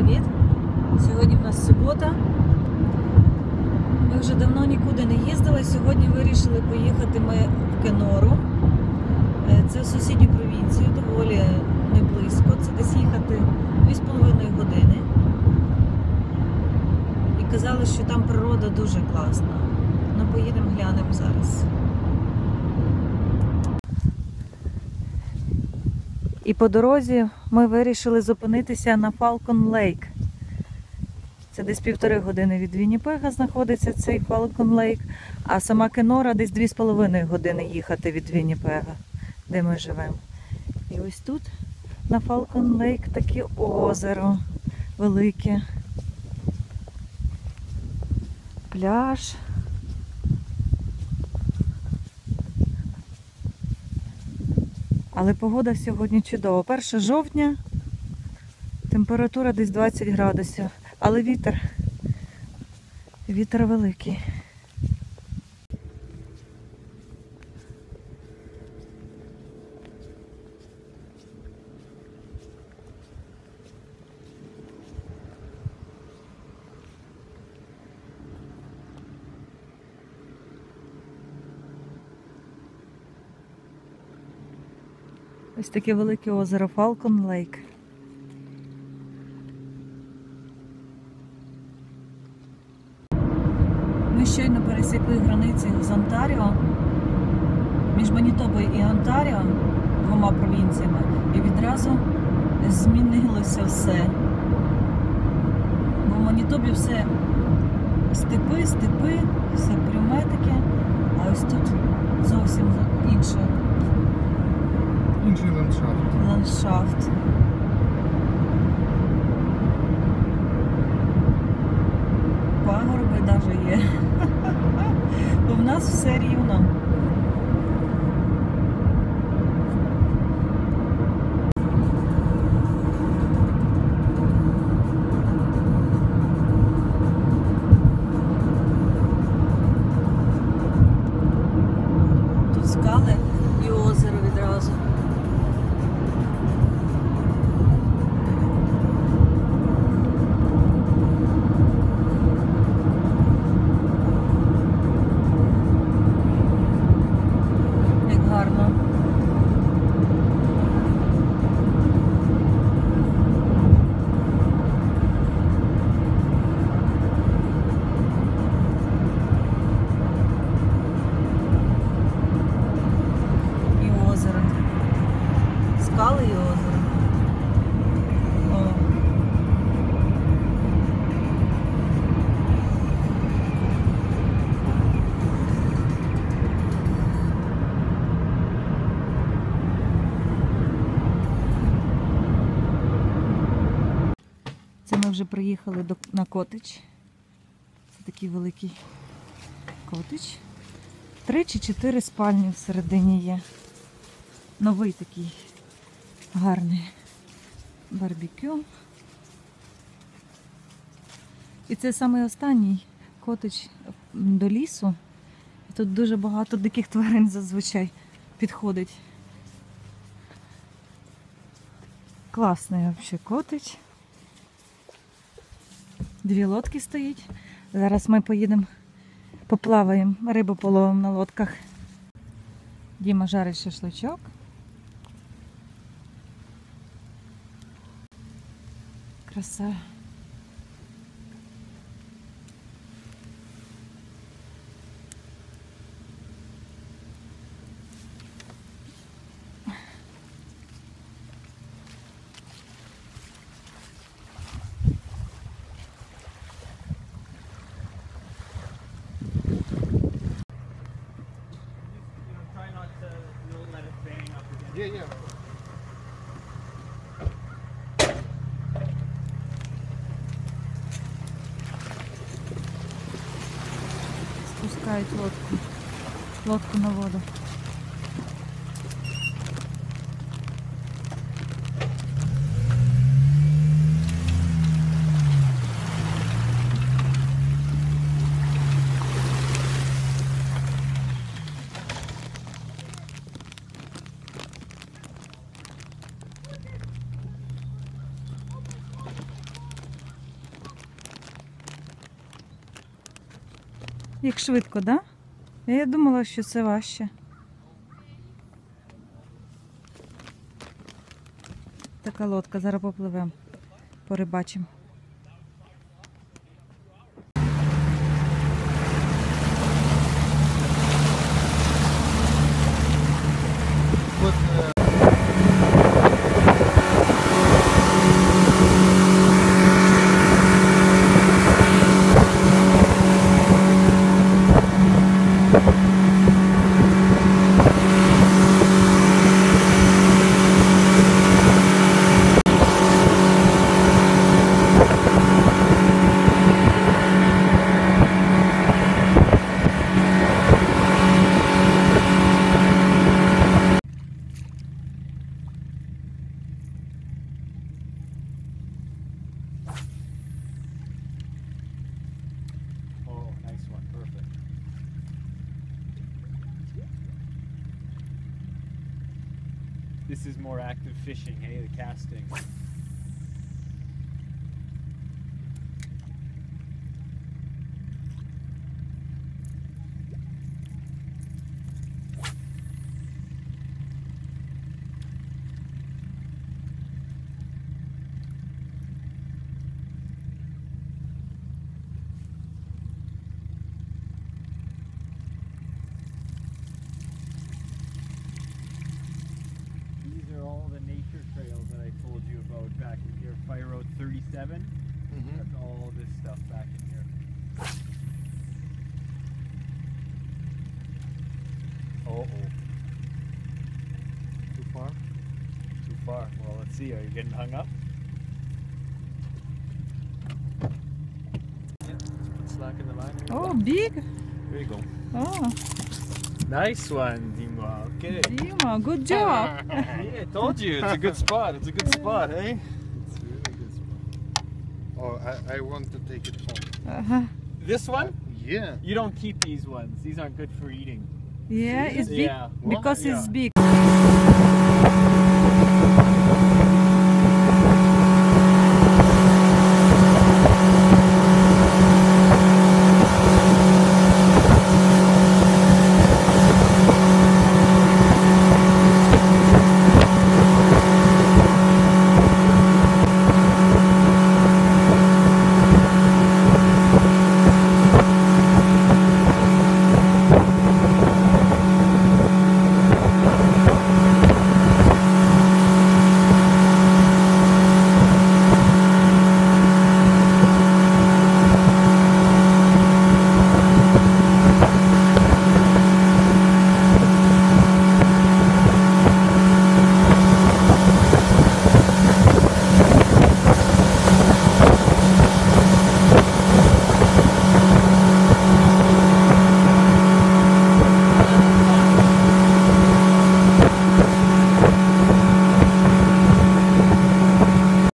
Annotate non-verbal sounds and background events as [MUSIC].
привіт! Сьогодні в нас субота. Ми вже давно нікуди не їздили. Сьогодні вирішили поїхати ми в Кенору. Е, Це в сусідній провінції, доволі не близько. Це десь їхати 2,5 години. І казали, що там природа дуже класна. Ну, поїдемо глянемо зараз. І по дорозі ми вирішили зупинитися на Falcon Lake. Це десь півтори години від Вінніпега знаходиться цей Falcon Lake, а сама Кенора десь дві з половиною години їхати від Вінніпега, де ми живемо. І ось тут на Falcon Lake таке озеро велике. Пляж. Але погода сьогодні чудова. 1 жовтня, температура десь 20 градусів, але вітер, вітер великий. Ось таке велике озеро Falcon Lake. Ми щойно пересікли границі з Онтаріо, між Манітобою і Онтаріо, двома провінціями, і відразу змінилося все. Бо в Манітобі все степи, степи, все пряме таке, а ось тут зовсім інше Інший ландшафт. ландшафт. Пагорби навіть є. Бо [LAUGHS] в нас все рівно. Тут скали ми вже приїхали до, на котедж. Це такий великий котедж. Три чи чотири спальні всередині є. Новий такий гарний барбекю. І це саме останній котедж до лісу. І тут дуже багато диких тварин зазвичай підходить. Класний взагалі котедж. Дві лодки стоїть. Зараз ми поїдемо, поплаваємо, рибу половимо на лодках. Діма жарить шашличок. Краса. Спускають лодку. Лодку на воду. Як швидко, да? Я думала, що це важче. Така лодка, зараз попливемо, порибачимо. This is more active fishing, hey, the casting. [LAUGHS] 37. Mm-hmm. That's all this stuff back in here. Oh, oh. Too far? Too far. Well, let's see. Are you getting hung up? Yeah, just slack in the line. Oh, big. There you go. Oh. Nice one, Dima. Okay. Dima, good job. [LAUGHS] yeah, I told you. It's a good spot. It's a good spot, eh? Oh, I, I want to take it home. Uh huh. This one? Yeah. You don't keep these ones. These aren't good for eating. Yeah, it's big yeah. because it's big.